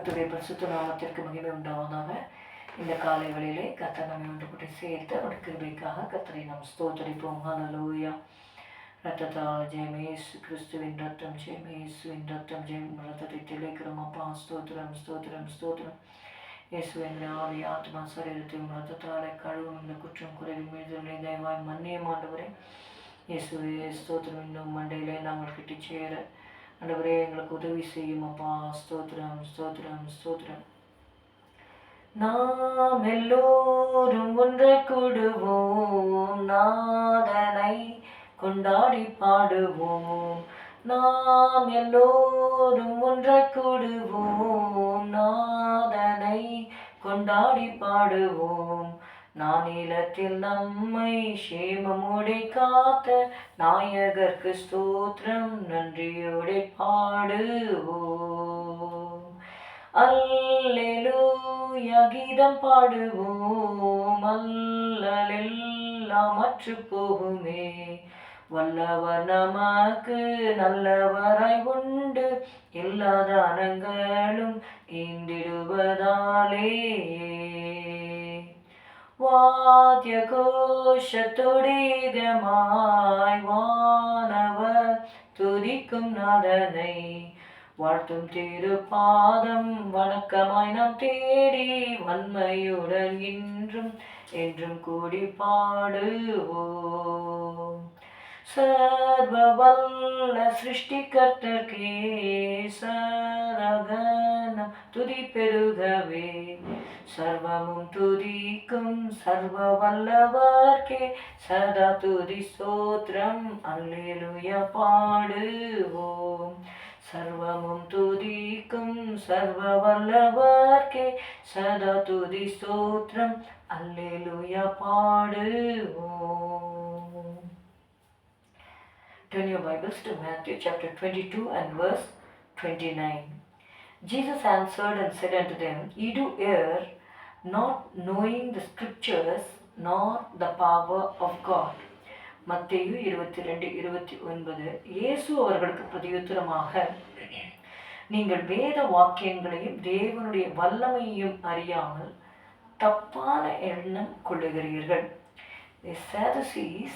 கத்துடைய பரிசுத்த நாமத்திற்கு மகிமை உண்டாவதாக. இந்த காலை வேளையிலே கத்தர் நம்மை ஒன்று கூட்டி சேர்த்து அவருடைய கிருபைக்காக கத்தரை நாம் ஸ்தோத்தரிப்போம். ஹலலூயா ரத்தத்தால் ஜெயமேஸ் கிறிஸ்துவின் ரத்தம் ஜெயமேசுவின் ரத்தம் ஜெயம் ரத்தத்தை தெளிக்கிறோம். அப்பா ஸ்தோத்திரம் ஸ்தோத்திரம் ஸ்தோத்திரம். இயேசுவின் ஆவி ஆத்மா சரீரத்தையும் ரத்தத்தாலே கழுவும். இந்த குற்றம் குறைவு மீதுகளை தயவாய் மன்னிய மாண்டவரே இயேசுவே ஸ்தோத்திரம். இன்னும் மண்டையிலே நாங்கள் கிட்டி சேர ஆண்டவரே எங்களுக்கு உதவி செய்யும் அப்பா ஸ்தோத்திரம் ஸ்தோத்திரம் ஸ்தோத்திரம் நாம் எல்லோரும் ஒன்றை கூடுவோம் நாதனை கொண்டாடி பாடுவோம் நாம் எல்லோரும் ஒன்றை கூடுவோம் நாதனை கொண்டாடி பாடுவோம் நானிலத்தில் நம்மை சேமமோடே காத்த நாயகர்க்கு ஸ்தோத்திரம் நன்றியோடே பாடுவோம். அல்லேலூயா கீதம் பாடுவோம். அல்லலெல்லாம் அற்று போகுமே. வல்லவர் நமக்கு நல்லவராய் உண்டு. எல்லா தானங்களும் ஈந்திடுவதாலே வாத்திய கோஷத்துடிதமாய் வானவர் துதிக்கும் நாதனை. வாழ்த்தும் திருப்பாதம் வணக்கமாய் நாம் தேடி வன்மையுடன் இன்றும் என்றும் கூடி பாடுவோம். சர்வ வல்ல சிருஷ்டிகர்த்தர்க்கே சரகனம் துதி பெருகவே. சர்வமும் துதிக்கும் சர்வ வல்லவர்க்கே சதா துதி சோத்ரம் அல்லேலுய பாடுவோம். சர்வமும் துதிக்கும் சர்வ வல்லவர்க்கே சதா துதி சோத்ரம் அல்லேலுய பாடுவோம். Turn your Bibles to Matthew chapter 22 and verse 29. Jesus answered and said unto them, Ye do err, not knowing the scriptures nor the power of God. மத்தேயு இருபத்தி ரெண்டு இருபத்தி ஒன்பது இயேசு அவர்களுக்கு பிரதியுத்தரமாக நீங்கள் வேத வாக்கியங்களையும் தேவனுடைய வல்லமையையும் அறியாமல் தப்பான எண்ணம் கொள்ளுகிறீர்கள் The Sadducees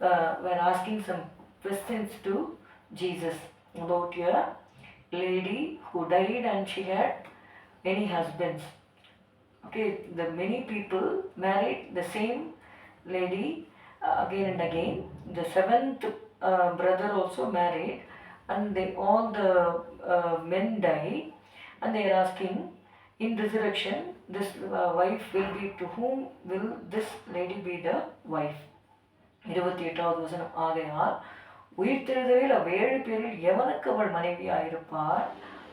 uh, were asking some questions to Jesus about a lady who died and she had many husbands. Okay, the many people married the same lady uh, again and again. The seventh uh, brother also married, and they all the uh, men died, and they are asking, in resurrection, this uh, wife will be to whom will this lady be the wife? இருபத்தி எட்டாவது வசனம் ஆகையால் உயிர்த்தெழுதலில் அவ்வேழு பேரில் எவனுக்கு அவள் மனைவியாயிருப்பார்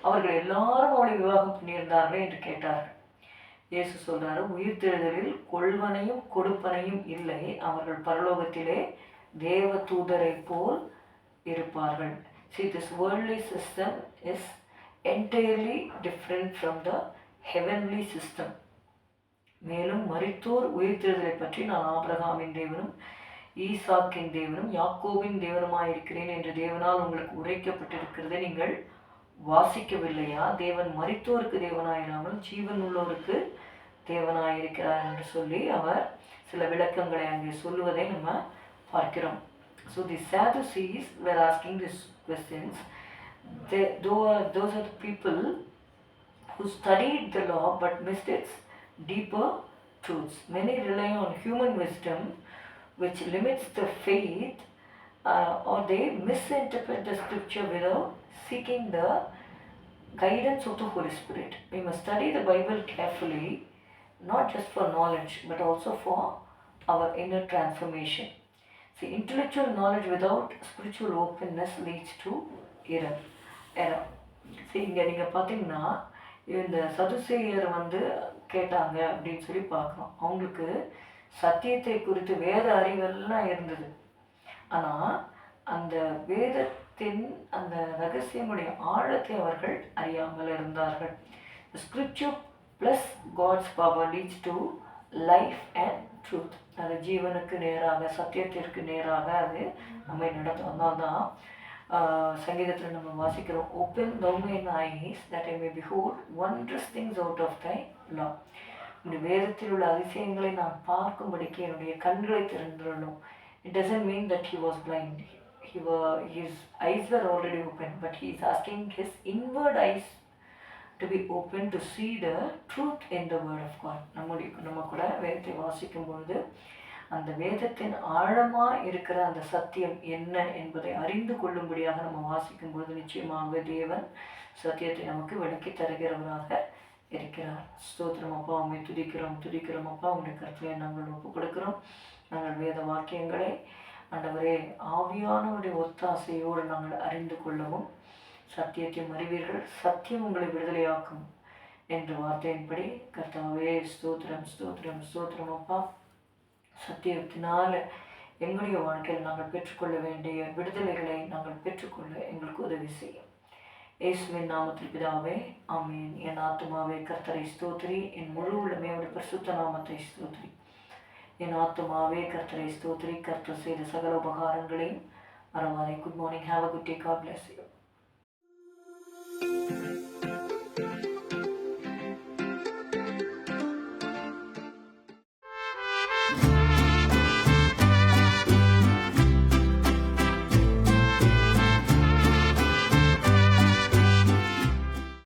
அவர்கள் எல்லாரும் அவளை விவாகம் பண்ணியிருந்தார்களே என்று கேட்டார்கள் இயேசு சொல்றாரு உயிர்த்தெழுதலில் கொள்வனையும் கொடுப்பனையும் இல்லை. அவர்கள் பரலோகத்திலே தேவ தூதரை போல் இருப்பார்கள். See this worldly system is entirely different from the heavenly system மேலும் மரித்தோர் உயிர்த்தெழுதலை பற்றி நான் ஆபிரகாமின் தேவனும் ஈசாக்கின் தேவனும் யாக்கோபின் தேவனுமாயிருக்கிறேன் என்று தேவனால் உங்களுக்கு உரைக்கப்பட்டிருக்கிறதை நீங்கள் வாசிக்கவில்லையா? தேவன் மறித்தோருக்கு தேவனாயிராமல் ஜீவன் உள்ளோருக்கு தேவனாயிருக்கிறார் என்று சொல்லி அவர் சில விளக்கங்களை அங்கே சொல்லுவதை நம்ம பார்க்கிறோம் so the Sadducees were asking these questions. They, though, those are the people who studied the law but missed its deeper truths. Many rely on human wisdom, which limits the faith, uh, or they misinterpret the scripture without seeking the guidance of the Holy Spirit. We must study the Bible carefully, not just for knowledge, but also for our inner transformation. See, intellectual knowledge without spiritual openness leads to error. Error. See, இங்கே நீங்கள் பார்த்தீங்கன்னா இந்த சதுசேயர் வந்து கேட்டாங்க அப்படின்னு சொல்லி பார்க்குறோம் அவங்களுக்கு சத்தியத்தை குறித்து வேத அறிவெல்லாம் இருந்தது ஆனால் அந்த வேதத்தின் அந்த ரகசியமுடைய ஆழத்தை அவர்கள் அறியாமல் இருந்தார்கள் scripture plus God's power leads to life and truth அது ஜீவனுக்கு நேராக சத்தியத்திற்கு நேராக அது நம்ம நடத்தும். அதனால தான் சங்கீதத்தில் நம்ம வாசிக்கிறோம் open thou mine eyes that I may behold wondrous things out of thy law இந்த வேதத்தில் உள்ள அதிசயங்களை நான் பார்க்கும்படிக்கு என்னுடைய கண்களை திறந்துடணும். It doesn't mean that he was blind he were his eyes are already open but he is asking his inward eyes to be open to see the truth in the word of God நம்முடைய நம்ம கூட வேதத்தை வாசிக்கும் பொழுது அந்த வேதத்தின் ஆழமாக இருக்கிற அந்த சத்தியம் என்ன என்பதை அறிந்து கொள்ளும்படியாக நம்ம வாசிக்கும் பொழுது நிச்சயமாக தேவன் சத்தியத்தை நமக்கு விளக்கி தருகிறவராக இருக்கிறார். ஸ்தோத்திரம் அப்பா உண்மை துதிக்கிறோம் துதிக்கிறோம் அப்பா. உங்களுடைய கருத்தையை நாங்கள் ஒப்புக் கொடுக்கிறோம் நாங்கள் வேத வாக்கியங்களை ஆண்டவரே ஆவியானவருடைய ஒத்தாசையோடு நாங்கள் அறிந்து கொள்ளவும் சத்தியத்தையும் அறிவீர்கள் சத்தியம் உங்களை விடுதலையாக்கும் என்ற வார்த்தையின்படி கர்த்தாவே ஸ்தோத்திரம் ஸ்தோத்திரம் ஸ்தோத்திரம் அப்பா. சத்தியத்தினால எங்களுடைய வாழ்க்கையில் நாங்கள் பெற்றுக்கொள்ள வேண்டிய விடுதலைகளை நாங்கள் பெற்றுக்கொள்ள எங்களுக்கு உதவி செய்யும். இயேசுவின் நாமத்தில் பிதாவே ஆமீன். என் ஆத்மாவே கர்த்தரை ஸ்தோத்திரி. என் முழு உள்ளமே அவருடைய பரிசுத்த நாமத்தை ஸ்தோத்திரி. என் ஆத்மாவே கர்த்தரை ஸ்தோத்திரி. கர்த்தர் செய்த சகல உபகாரங்களையும் மறவாதே good morning have a good day God bless you